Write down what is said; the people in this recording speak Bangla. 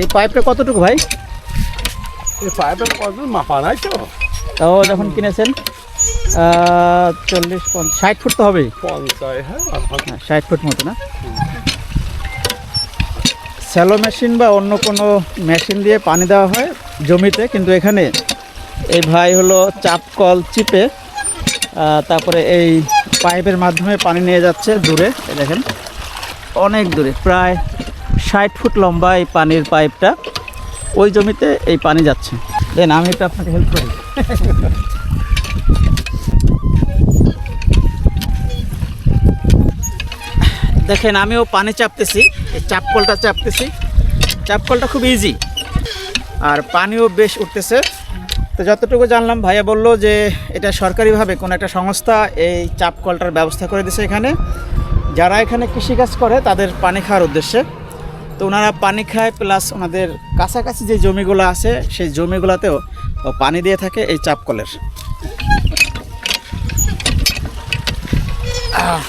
এই পাইপটা কতটুকু ভাই? এই পাইপের কত মাপা নাই তো। তাও যখন কিনেছেন চল্লিশ পঞ্চাশ ষাট ফুট তো পঞ্চাশ হ্যাঁ হ্যাঁ ষাট ফুট মতো না? স্যালো মেশিন বা অন্য কোনো মেশিন দিয়ে পানি দেওয়া হয় জমিতে কিন্তু এখানে এই ভাই হলো চাপ কল চিপে তারপরে এই পাইপের মাধ্যমে পানি নিয়ে যাচ্ছে দূরে দেখেন। অনেক দূরে প্রায় ষাট ফুট লম্বা এই পানির পাইপটা ওই জমিতে এই পানি যাচ্ছে। দেন, আমি একটু আপনাকে হেল্প করি। দেখেন, আমিও পানি চাপতেছি, এই চাপকলটা চাপতেছি। চাপকলটা খুব ইজি আর পানিও বেশ উঠতেছে। তো যতটুকু জানলাম, ভাইয়া বলল যে এটা সরকারিভাবে কোনো একটা সংস্থা এই চাপকলটার ব্যবস্থা করে দিছে এখানে। যারা এখানে কৃষিকাজ করে, তাদের পানি খাওয়ার উদ্দেশ্যে। তো ওনারা পানি খায় প্লাস ওনাদের কাছাকাছি যে জমিগুলো আছে, সেই জমিগুলোতেও পানি দিয়ে থাকে এই চাপকলের। আহ